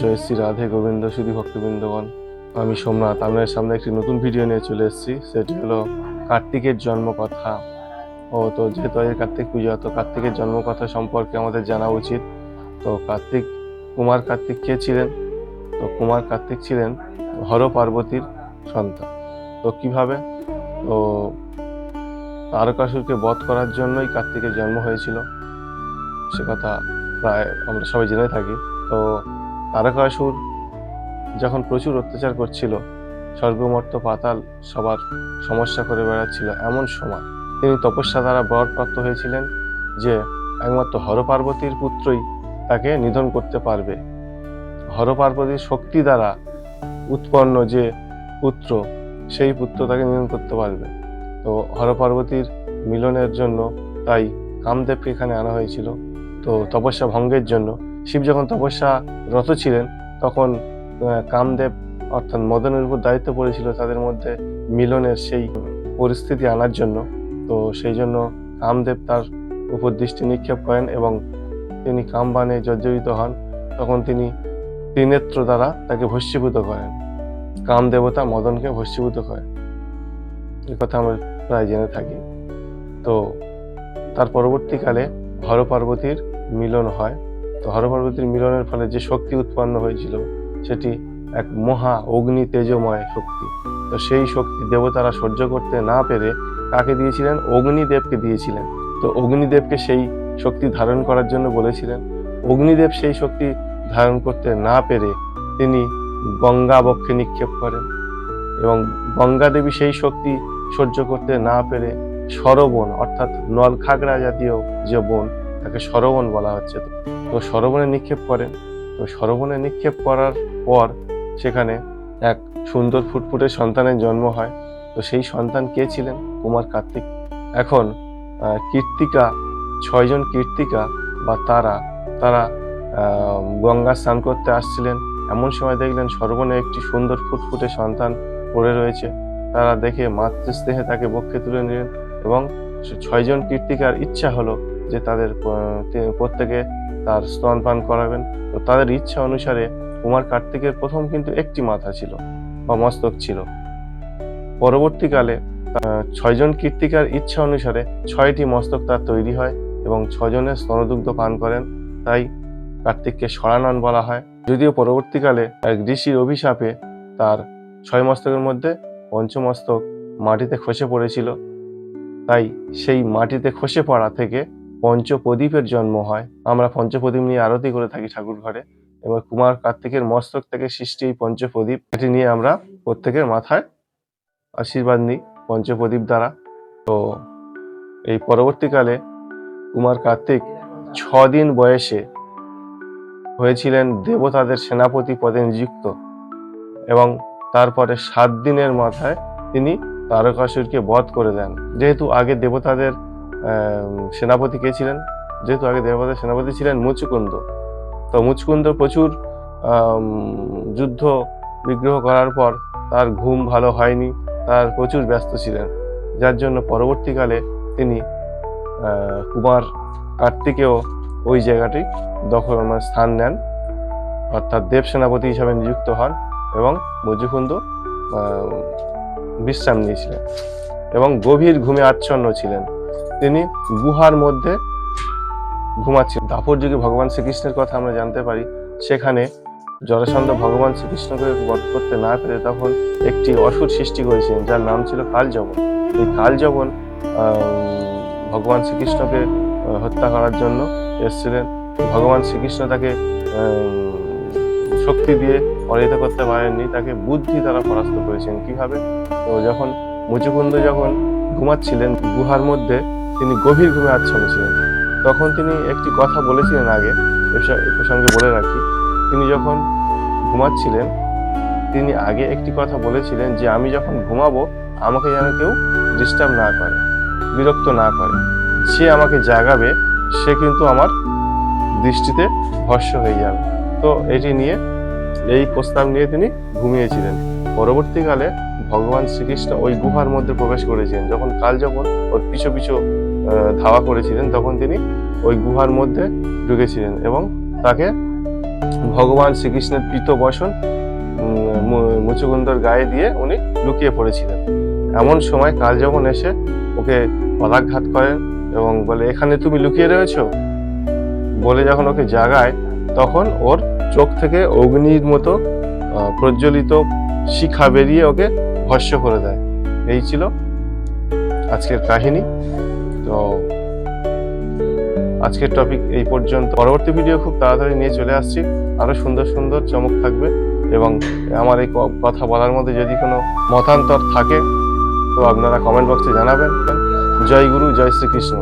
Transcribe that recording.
জয় শ্রী রাধে গোবিন্দ সুধী ভক্তবৃন্দগণ। আমি সোমনাথ আপনার সামনে একটি নতুন ভিডিও নিয়ে চলে এসেছি। সেটি হলো কার্তিকের জন্ম কথা ও তো যেহেতু আজ কার্তিক পূজা, তো কার্তিকের জন্ম কথা সম্পর্কে আমাদের জানা উচিত। তো কার্তিক, কুমার কার্তিক কে ছিলেন? তো কুমার কার্তিক ছিলেন হর পার্বতীর সন্তান। তো কীভাবে? তো তারকাসুরকে বধ করার জন্যই কার্তিকের জন্ম হয়েছিল। সে কথা প্রায় আমরা সবাই জেনে থাকি। তো তারকাসুর যখন প্রচুর অত্যাচার করছিল, স্বর্গমর্ত পাতাল সবার সমস্যা করে বেড়াচ্ছিল এমন সময়। তিনি তপস্যা দ্বারা বরপ্রাপ্ত হয়েছিলেন যে, একমাত্র হরপার্বতীর পুত্রই তাকে নিধন করতে পারবে। হরপার্বতীর শক্তি দ্বারা উৎপন্ন যে পুত্র, সেই পুত্র তাকে নিধন করতে পারবে। তো হরপার্বতীর মিলনের জন্য তাই কামদেবকে এখানে আনা হয়েছিল। তো তপস্যা ভঙ্গের জন্য শিব যখন তপস্যা রত ছিলেন, তখন কামদেব অর্থাৎ মদনের উপর দায়িত্ব পড়েছিল তাদের মধ্যে মিলনের সেই পরিস্থিতি আনার জন্য। তো সেই জন্য কামদেব তার উপর দৃষ্টি নিক্ষেপ করেন এবং তিনি কামবানে জর্জরিত হন। তখন তিনি ত্রিনেত্র দ্বারা তাকে ভস্মীভূত করেন। কাম দেবতা মদনকে ভস্মীভূত করেন। এ কথা আমরা প্রায় জেনে থাকি। তো তার পরবর্তীকালে হর পার্বতীর মিলন হয়। তো হর পার্বতীর মিলনের ফলে যে শক্তি উৎপন্ন হয়েছিল, সেটি এক মহা অগ্নি তেজময় শক্তি। তো সেই শক্তি দেবতারা সহ্য করতে না পেরে কাকে দিয়েছিলেন? অগ্নিদেবকে দিয়েছিলেন। তো অগ্নিদেবকে সেই শক্তি ধারণ করার জন্য বলেছিলেন। অগ্নিদেব সেই শক্তি ধারণ করতে না পেরে তিনি গঙ্গা বক্ষে নিক্ষেপ করেন এবং গঙ্গা দেবী সেই শক্তি সহ্য করতে না পেরে সরবন অর্থাৎ নলখাগড়া জাতীয় যে বন, তাকে সরবন বলা হচ্ছে। তো সরবনে নিক্ষেপ করেন তো সরবনে নিক্ষেপ করার পর সেখানে এক সুন্দর ফুটফুটে সন্তানের জন্ম হয়। তো সেই সন্তান কে ছিলেন? কুমার কার্তিক। এখন কীর্তিকা, ছয়জন কীর্তিকা বা তারা তারা গঙ্গা স্নান করতে আসছিলেন। এমন সময় দেখলেন সর্বনে একটি সুন্দর ফুটফুটে সন্তান পড়ে রয়েছে। তারা দেখে মাতৃস্নেহে তাকে বক্ষে তুলে নিলেন এবং ছয়জন কীর্তিকার ইচ্ছা হলো যে তাদের প্রত্যেকে তার স্তনপান করাবেন। তো তাদের ইচ্ছা অনুসারে কুমার কার্তিকের প্রথম কিন্তু একটি মাথা ছিল, বা মস্তক ছিল। পরবর্তীকালে ছয়জন কীর্তিকার ইচ্ছা অনুসারে ছয়টি মস্তক তার তৈরি হয় এবং ছজনের স্তনদুগ্ধ পান করেন। তাই কার্তিককে সরানন বলা হয়। যদিও পরবর্তীকালে এক ঋষির অভিশাপে তার ছয় মস্তকের মধ্যে পঞ্চমস্তক মাটিতে খসে পড়েছিল, তাই সেই মাটিতে খসে পড়া থেকে পঞ্চপ্রদীপের জন্ম হয়। আমরা পঞ্চপ্রদীপ নিয়ে আরতি করে থাকি ঠাকুর ঘরে এবার কুমার কার্তিকের মস্তক থেকে সৃষ্টি এই পঞ্চপ্রদীপ। এটি নিয়ে আমরা প্রত্যেকের মাথায় আশীর্বাদ নিই পঞ্চপ্রদীপ দ্বারা। তো এই পরবর্তীকালে কুমার কার্তিক ছ দিন বয়সে হয়েছিলেন দেবতাদের সেনাপতি পদে নিযুক্ত এবং তারপরে সাত দিনের মাথায় তিনি তারকাসুরকে বধ করে দেন। যেহেতু আগে দেবতাদের সেনাপতি কে ছিলেন? যেহেতু আগে দেবতাদের সেনাপতি ছিলেন, মুচুকুন্দ। তো মুচকুন্দ প্রচুর যুদ্ধ, বিগ্রহ করার পর তার ঘুম ভালো হয়নি, তার প্রচুর ব্যস্ত ছিলেন। যার জন্য পরবর্তীকালে তিনি কুমার কার্তিকেও ওই জায়গাটি দখল মানে স্থান নেন। অর্থাৎ দেব সেনাপতি হিসাবে নিযুক্ত হন এবং মুজুকুন্দ বিশ্রাম নিয়েছিলেন এবং গভীর ঘুমে আচ্ছন্ন ছিলেন। তিনি গুহার মধ্যে ঘুমাচ্ছেন। দাপর যুগে ভগবান শ্রীকৃষ্ণের কথা আমরা জানতে পারি। সেখানে জরাসন্ধ ভগবান শ্রীকৃষ্ণকে বধ করতে না পেরে তখন একটি অসুর সৃষ্টি করেছিলেন, যার নাম ছিল কালযবন এই কালযবন ভগবান শ্রীকৃষ্ণকে হত্যা করার জন্য এসেছিলেন। ভগবান শ্রীকৃষ্ণ তাকে শক্তি দিয়ে পরাজিত করতে পারেননি, তাকে বুদ্ধি দ্বারা পরাস্ত করেছেন। কীভাবে? তো যখন মুচুকুন্দ যখন ঘুমাচ্ছিলেন, গুহার মধ্যে তিনি গভীর ঘুমে আচ্ছন্ন ছিলেন। তখন তিনি একটি কথা বলেছিলেন আগে প্রসঙ্গে বলে রাখি। তিনি যখন ঘুমাচ্ছিলেন, তিনি আগে একটি কথা বলেছিলেন যে, আমি যখন ঘুমাবো, আমাকে যেন কেউ ডিস্টার্ব না করে, বিরক্ত না করে। সে আমাকে জাগাবে, সে কিন্তু আমার দৃষ্টিতে ভস্য হয়ে যাবে। তো এটি নিয়ে, এই প্রস্তাব নিয়ে তিনি ঘুমিয়েছিলেন। পরবর্তীকালে ভগবান শ্রীকৃষ্ণ ওই গুহার মধ্যে প্রবেশ করেছিলেন। যখন কাল যখন ওর পিছু পিছু ধাওয়া করেছিলেন, তখন তিনি ওই গুহার মধ্যে ঢুকেছিলেন এবং তাকে ভগবান শ্রীকৃষ্ণের প্রীত বসন মুচুকুন্দর গায়ে দিয়ে উনি লুকিয়ে পড়েছিলেন। এমন সময় কাল যখন এসে ওকে পদাঘাত করেন এবং বলে, এখানে তুমি লুকিয়ে রয়েছো? বলে যখন ওকে জাগায়, তখন ওর চোখ থেকে অগ্নির মতো প্রজ্বলিত শিখা বেরিয়ে ওকে ভস্য করে দেয়। এই ছিল আজকের কাহিনী। তো আজকের টপিক এই পর্যন্ত। পরবর্তী ভিডিও খুব তাড়াতাড়ি নিয়ে চলে আসছি। আরও সুন্দর সুন্দর চমক থাকবে এবং আমার এই কথা বলার মধ্যে যদি কোনো মতান্তর থাকে, তো আপনারা কমেন্ট বক্সে জানাবেন। জয় গুরু, জয় শ্রীকৃষ্ণ।